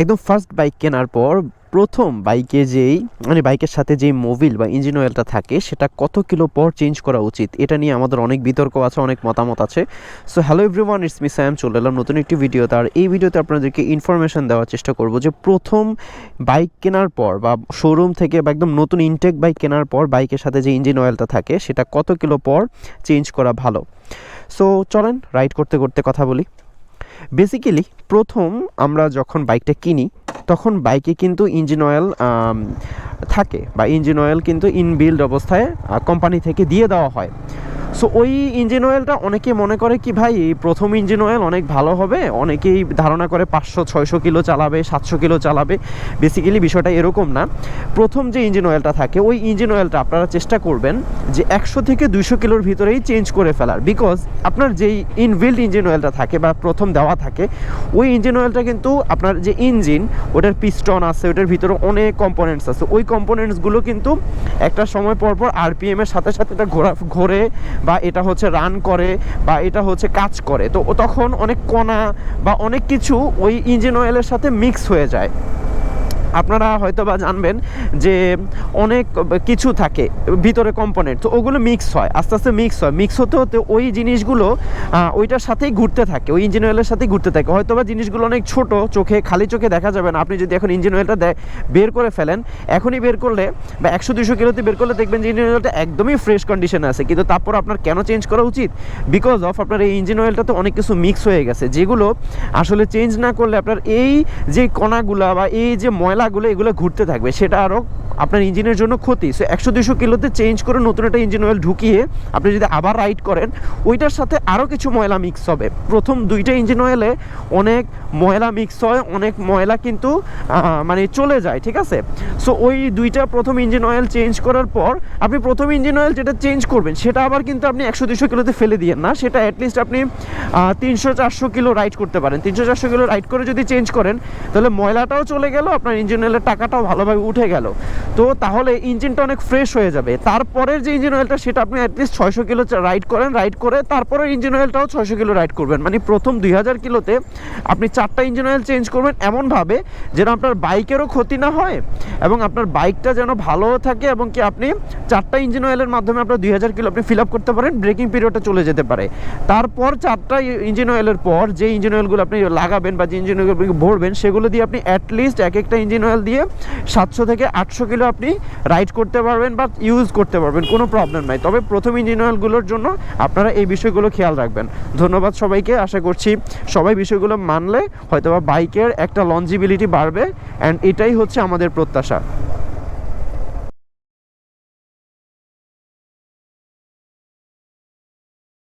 একদম first bike কেনার পর প্রথম বাইকে যেই মানে বাইকের সাথে যেই মোবিল বা ইঞ্জিন অয়েলটা থাকে, সেটা কত কিলো পর চেঞ্জ করা উচিত? এটা নিয়ে আমাদের অনেক বিতর্ক আছে, অনেক মতামত আছে। So hello everyone it's me Sam চলে এলাম নতুন একটি ভিডিও তার এই ভিডিওতে আপনাদেরকে ইনফরমেশন দেওয়ার চেষ্টা করব যে প্রথম বাইক কেনার পর বা শোরুম থেকে বা একদম নতুন ইনটেক বাইক কেনার পর বাইকের সাথে যে ইঞ্জিন অয়েলটা থাকে, সেটা কত কিলো পর চেঞ্জ করা ভালো? সো চলেন রাইড করতে করতে কথা বলি। বেসিক্যালি প্রথম আমরা যখন বাইকটা কিনি, তখন বাইকে কিন্তু ইঞ্জিন অয়েল থাকে বা ইঞ্জিন অয়েল কিন্তু ইনবিল্ড অবস্থায় কোম্পানি থেকে দিয়ে দেওয়া হয়। সো ওই ইঞ্জিন অয়েলটা অনেকে মনে করে কি, ভাই প্রথম ইঞ্জিন অয়েল অনেক ভালো হবে। অনেকেই ধারণা করে পাঁচশো, ছয়শো কিলো চালাবে, সাতশো কিলো চালাবে। বেসিক্যালি বিষয়টা এরকম না। প্রথম যে ইঞ্জিন অয়েলটা থাকে, ওই ইঞ্জিন অয়েলটা আপনারা চেষ্টা করবেন যে একশো থেকে দুইশো কিলোর ভিতরেই চেঞ্জ করে ফেলার। বিকজ আপনার যেই ইনবিল্ড ইঞ্জিন অয়েলটা থাকে বা প্রথম দেওয়া থাকে, ওই ইঞ্জিন অয়েলটা কিন্তু আপনার যে ইঞ্জিন ওটার পিস্টন আছে, ওটার ভিতরে অনেক কম্পোনেন্টস আছে। ওই কম্পোনেন্টসগুলো কিন্তু একটা সময় পর পর আরপিএম এর সাথে সাথে এটা ঘোরা, ঘোরে বা এটা হচ্ছে রান করে বা এটা হচ্ছে কাজ করে। তো তখন অনেক কণা বা অনেক কিছু ওই ইঞ্জিন অয়েলের সাথে মিক্স হয়ে যায়। আপনারা হয়তো বা জানবেন যে অনেক কিছু থাকে, ভিতরে কম্পোনেন্ট তো ওগুলো মিক্স হয়, আস্তে আস্তে মিক্স হয়। মিক্স হতে হতে ওই জিনিসগুলো ওইটার সাথেই ঘুরতে থাকে, ওই ইঞ্জিন অয়েলের সাথেই ঘুরতে থাকে। হয়তো বা জিনিসগুলো অনেক ছোট, চোখে, খালি চোখে দেখা যাবে না। আপনি যদি এখন ইঞ্জিন অয়েলটা বের করে ফেলেন, এখনই বের করলে বা একশো দুশো কিলোতে বের করলে দেখবেন যে ইঞ্জিন অয়েলটা একদমই ফ্রেশ কন্ডিশনে আছে। কিন্তু তারপর আপনার কেন চেঞ্জ করা উচিত? বিকজ অফ আপনার এই ইঞ্জিন অয়েলটাতে অনেক কিছু মিক্স হয়ে গেছে, যেগুলো আসলে চেঞ্জ না করলে আপনার এই যে কণাগুলা বা এই যে ময়লাগুলো এগুলো ঘুরতে থাকবে, সেটা আরও আপনার ইঞ্জিনের জন্য ক্ষতি। সো একশো দুশো কিলোতে চেঞ্জ করে নতুন একটা ইঞ্জিন অয়েল ঢুকিয়ে আপনি যদি আবার রাইড করেন, ওইটার সাথে আরও কিছু ময়লা মিক্স হবে। প্রথম দুইটা ইঞ্জিন অয়েলে অনেক ময়লা মিক্স হয়, অনেক ময়লা কিন্তু মানে চলে যায়, ঠিক আছে? সো ওই দুইটা প্রথম ইঞ্জিন অয়েল চেঞ্জ করার পর আপনি প্রথম ইঞ্জিন অয়েল যেটা চেঞ্জ করবেন, সেটা আবার কিন্তু আপনি একশো দুশো কিলোতে ফেলে দিয়েন না। সেটা অ্যাটলিস্ট আপনি তিনশো চারশো কিলো রাইড করতে পারেন। তিনশো চারশো কিলো রাইড করে যদি চেঞ্জ করেন, তাহলে ময়লাটাও চলে গেল, আপনার ইঞ্জিন অয়েলের টাকাটাও ভালোভাবে উঠে গেল। তো তাহলে ইঞ্জিনটা অনেক ফ্রেশ হয়ে যাবে। তারপরের যে ইঞ্জিন অয়েলটা সেটা আপনি অ্যাটলিস্ট ছয়শো কিলো রাইড করেন রাইড করে তারপরে ইঞ্জিন অয়েলটাও ছয়শো কিলো রাইড করবেন। মানে প্রথম দুই হাজার কিলোতে আপনি চারটা ইঞ্জিন অয়েল চেঞ্জ করবেন এমনভাবে যেন আপনার বাইকেরও ক্ষতি না হয় এবং আপনার বাইকটা যেন ভালো থাকে এবং কি আপনি চারটা ইঞ্জিন অয়েলের মাধ্যমে আপনার দুই হাজার কিলো আপনি ফিল আপ করতে পারেন ব্রেকিং পিরিয়ডটা চলে যেতে পারে। তারপর চারটা ইঞ্জিন অয়েলের পর যে ইঞ্জিন অয়েলগুলো আপনি লাগাবেন বা যে ইঞ্জিন অয়েলগুলো ভরবেন, সেগুলো দিয়ে আপনি অ্যাটলিস্ট এক একটা ইঞ্জিন অয়েল দিয়ে সাতশো থেকে আটশো কিলো আপনি রাইড করতে পারবেন বা ইউজ করতে পারবেন, কোনো প্রবলেম নাই। তবে প্রথম ইঞ্জিন অয়েলগুলোর জন্য আপনারা এই বিষয়গুলো খেয়াল রাখবেন। ধন্যবাদ সবাইকে, আশা করছি সবাই বিষয়গুলো মানলে, হয়তোবা বাইকের একটা লঞ্জিবিলিটি বাড়বে অ্যান্ড এটাই হচ্ছে আমাদের প্রত্যাশা।